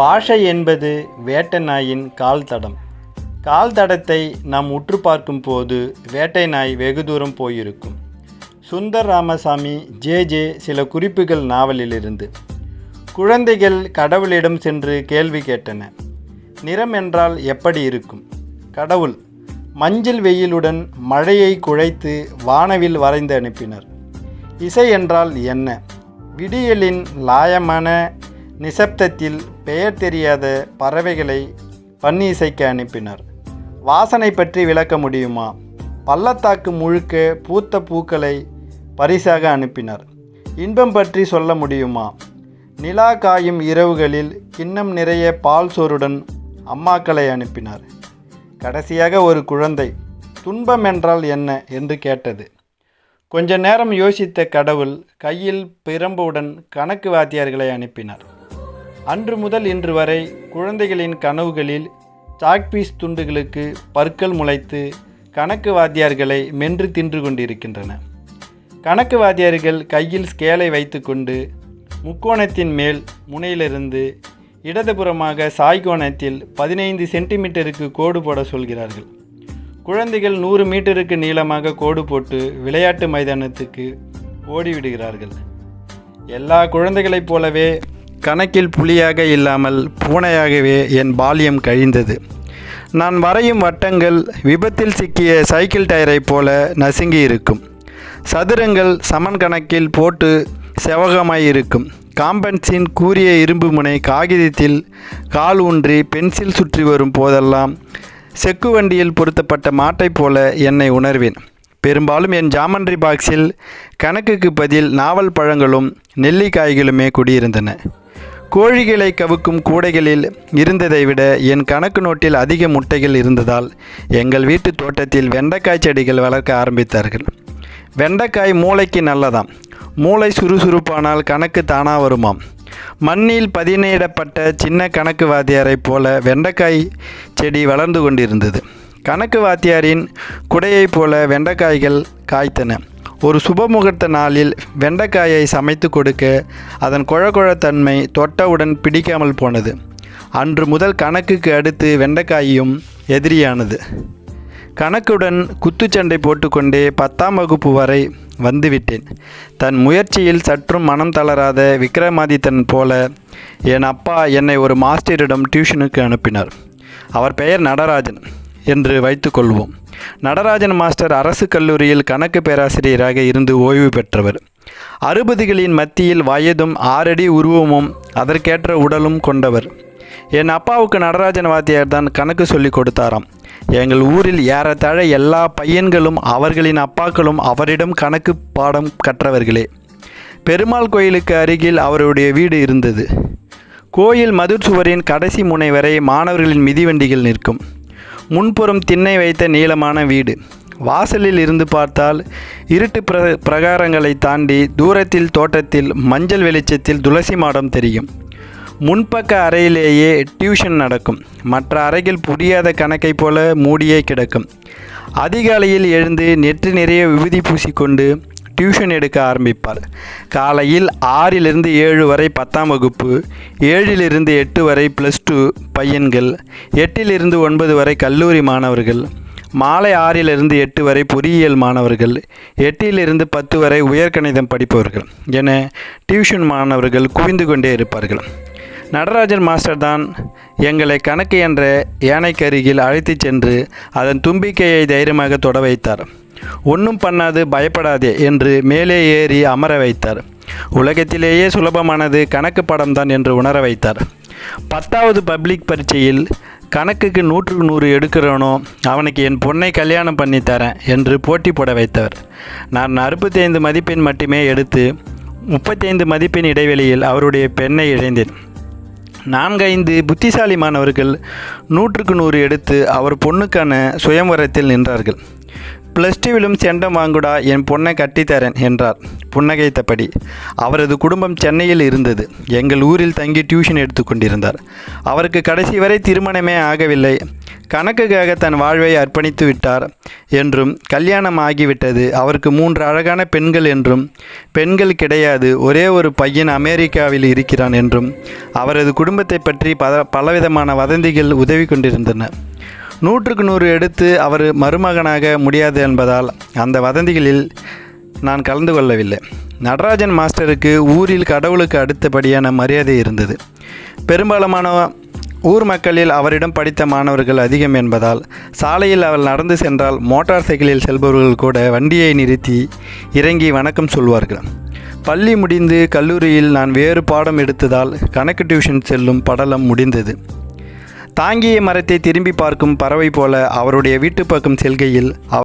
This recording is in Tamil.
பாஷை என்பது வேட்டை நாயின் கால் தடம் கால் தடத்தை நாம் உற்று பார்க்கும் போது வேட்டை நாய் வெகு தூரம் போயிருக்கும். சுந்தர் ராமசாமி ஜே ஜே சில குறிப்புகள் நாவலிலிருந்து. குழந்தைகள் கடவுளிடம் சென்று கேள்வி கேட்டன. நிறம் என்றால் எப்படி இருக்கும்? கடவுள் மஞ்சள் வெயிலுடன் மழையை குழைத்து வானவில் வரைந்து அனுப்பினர். இசை என்றால் என்ன? விடியலின் லாயமான நிசப்தத்தில் பெயர் தெரியாத பறவைகளை பன்னிசைக்க இசைக்க அனுப்பினர். வாசனை பற்றி விளக்க முடியுமா? பள்ளத்தாக்கு முழுக்க பூத்த பூக்களை பரிசாக அனுப்பினர். இன்பம் பற்றி சொல்ல முடியுமா? நிலா காயும் இரவுகளில் கிண்ணம் நிறைய பால் சோறுடன் அம்மாக்களை அனுப்பினார். கடைசியாக ஒரு குழந்தை துன்பம் என்றால் என்ன? என்று கேட்டது. கொஞ்ச நேரம் யோசித்த கடவுள் கையில் பிரம்புடன் கணக்கு வாத்தியார்களை அனுப்பினார். அன்று முதல் இன்று வரை குழந்தைகளின் கனவுகளில் சாக்பீஸ் துண்டுகளுக்கு பற்கள் முளைத்து கணக்கு வாத்தியார்களை மென்று தின்று கொண்டிருக்கின்றன. கணக்கு வாத்தியார்கள் கையில் ஸ்கேலை வைத்துக்கொண்டு முக்கோணத்தின் மேல் முனையிலிருந்து இடதுபுறமாக சாய்கோணத்தில் பதினைந்து சென்டிமீட்டருக்கு கோடு போட சொல்கிறார்கள். குழந்தைகள் நூறு மீட்டருக்கு நீளமாக கோடு போட்டு விளையாட்டு மைதானத்துக்கு ஓடிவிடுகிறார்கள். எல்லா குழந்தைகளைப் போலவே கணக்கில் புலியாக இல்லாமல் பூனையாகவே என் பால்யம் கழிந்தது. நான் வரையும் வட்டங்கள் விபத்தில் சிக்கிய சைக்கிள் டயரைப் போல நசுங்கி இருக்கும் சதுரங்கள் சமன் கணக்கில் போட்டு செவகமாய் இருக்கும் காம்பன்ஸின் கூரிய இரும்பு முனை காகிதத்தில் கால் ஊன்றி பென்சில் சுற்றி வரும் போதெல்லாம் செக்கு வண்டியில் பொருத்தப்பட்ட மாட்டைப் போல என்னை உணர்வேன். பெரும்பாலும் என் ஜாமண்ட்ரி பாக்ஸில் கணக்குக்கு பதில் நாவல் பழங்களும் நெல்லிக்காய்களுமே குடியிருந்தன. கோழிகளை கவுக்கும் கூடைகளில் இருந்ததை விட என் கணக்கு நோட்டில் அதிக முட்டைகள் இருந்ததால் எங்கள் வீட்டு தோட்டத்தில் வெண்டைக்காய் செடிகள் வளர்க்க ஆரம்பித்தார்கள். வெண்டைக்காய் மூளைக்கு நல்லதாம். மூளை சுறுசுறுப்பானால் கணக்கு தானா வருமாம். மண்ணில் பதினேடப்பட்ட சின்ன கணக்கு வாத்தியாரைப் போல வெண்டைக்காய் செடி வளர்ந்து கொண்டிருந்தது. கணக்கு வாத்தியாரின் குடையைப் போல வெண்டைக்காய்கள் காய்த்தன. ஒரு சுபமுகூர்த்த நாளில் வெண்டைக்காயை சமைத்து கொடுக்க அதன் குழகுழத்தன்மை தொட்டவுடன் பிடிக்காமல் போனது. அன்று முதல் கணக்குக்கு அடுத்து வெண்டைக்காயும் எதிரியானது. கணக்குடன் குத்துச்சண்டை போட்டுக்கொண்டே பத்தாம் வகுப்பு வரை வந்துவிட்டேன். தன் முயற்சியில் சற்றும் மனம் தளராத விக்ரமாதித்தன் போல என் அப்பா என்னை ஒரு மாஸ்டரிடம் டியூஷனுக்கு அனுப்பினார். அவர் பெயர் நடராஜன் என்று வைத்துக்கொள்வோம். நடராஜன் மாஸ்டர் அரசு கல்லூரியில் கணக்கு பேராசிரியராக இருந்து ஓய்வு பெற்றவர். அறுபதுகளின் மத்தியில் வயதும் ஆறடி உருவமும் அதற்கேற்ற உடலும் கொண்டவர். என் அப்பாவுக்கு நடராஜன் வாத்தியார் தான் கணக்கு சொல்லி கொடுத்தாராம். எங்கள் ஊரில் ஏறத்தாழ எல்லா பையன்களும் அவர்களின் அப்பாக்களும் அவரிடம் கணக்கு பாடம் கற்றவர்களே. பெருமாள் கோயிலுக்கு அருகில் அவருடைய வீடு இருந்தது. கோயில் மதுர் சுவரின் கடைசி முனை வரை மாணவர்களின் மிதிவண்டிகள் நிற்கும். முன்புறம் திண்ணை வைத்த நீளமான வீடு. வாசலில் இருந்து பார்த்தால் இருட்டு பிர பிரகாரங்களை தாண்டி தூரத்தில் தோட்டத்தில் மஞ்சள் வெளிச்சத்தில் துளசி மாடம் தெரியும். முன்பக்க அறையிலேயே டியூஷன் நடக்கும். மற்ற அறைகள் புரியாத கணக்கைப் போல மூடியே கிடக்கும். அதிகாலையில் எழுந்து நெற்றி நிறைய விபூதி பூசிக்கொண்டு டியூஷன் எடுக்க ஆரம்பிப்பார். காலையில் ஆறிலிருந்து ஏழு வரை பத்தாம் வகுப்பு ஏழிலிருந்து எட்டு வரை ப்ளஸ் டூ பையன்கள் எட்டிலிருந்து ஒன்பது வரை கல்லூரி மாணவர்கள் மாலை ஆறிலிருந்து எட்டு வரை பொறியியல் மாணவர்கள் எட்டிலிருந்து பத்து வரை உயர்கணிதம் படிப்பவர்கள் என டியூஷன் மாணவர்கள் குவிந்து கொண்டே இருப்பார்கள். நடராஜன் மாஸ்டர் தான் எங்களை கணக்கு என்ற யானைக்கருகில் அழைத்துச் சென்று அதன் தும்பிக்கையை தைரியமாக தொட வைத்தார். ஒன்றும் பண்ணாது பயப்படாதே என்று மேலே ஏறி அமர வைத்தார். உலகத்திலேயே சுலபமானது கணக்கு படம் தான் என்று உணர வைத்தார். பத்தாவது பப்ளிக் பரீட்சையில் கணக்குக்கு நூற்றுக்கு நூறு எடுக்கிறவனோ அவனுக்கு என் பொண்ணை கல்யாணம் பண்ணி தரேன் என்று போட்டி போட வைத்தவர். நான் அறுபத்தைந்து மதிப்பெண் மட்டுமே எடுத்து முப்பத்தைந்து மதிப்பெண் இடைவெளியில் அவருடைய பெண்ணை இழைந்தேன். நான்கைந்து புத்திசாலி மாணவர்கள் நூற்றுக்கு நூறு எடுத்து அவர் பொண்ணுக்கான சுயம்வரத்தில் நின்றார்கள். ப்ளஸ் டூவிலும் செண்டம் வாங்குடா என் பொண்ணை கட்டித்தரேன் என்றார் புன்னகைத்தபடி. அவரது குடும்பம் சென்னையில் இருந்தது. எங்கள் ஊரில் தங்கி டியூஷன் எடுத்து கொண்டிருந்தார். அவருக்கு கடைசி வரை திருமணமே ஆகவில்லை. கணக்குக்காக தன் வாழ்வை அர்ப்பணித்து விட்டார் என்றும் கல்யாணம் ஆகிவிட்டது அவருக்கு மூன்று அழகான பெண்கள் என்றும் பெண்கள் கிடையாது ஒரே ஒரு பையன் அமெரிக்காவில் இருக்கிறான் என்றும் அவரது குடும்பத்தை பற்றி பல பலவிதமான வதந்திகள் உதவி கொண்டிருந்தன. நூற்றுக்கு நூறு எடுத்து அவர் மருமகனாக முடியாது என்பதால் அந்த வதந்திகளில் நான் கலந்து கொள்ளவில்லை. நடராஜன் மாஸ்டருக்கு ஊரில் கடவுளுக்கு அடுத்தபடியான மரியாதை இருந்தது. பெரும்பாலான ஊர் மக்களில் அவரிடம் படித்த மாணவர்கள் அதிகம் என்பதால் சாலையில் அவர் நடந்து சென்றால் மோட்டார் சைக்கிளில் செல்பவர்கள் கூட வண்டியை நிறுத்தி இறங்கி வணக்கம் சொல்வார்கள். பள்ளி முடிந்து கல்லூரியில் நான் வேறு பாடம் எடுத்ததால் கணக்கு டியூஷன் செல்லும் படலம் முடிந்தது. தாங்கிய மரத்தை திரும்பி பார்க்கும் பறவை போல அவருடைய வீட்டு பக்கம் செல்கையில்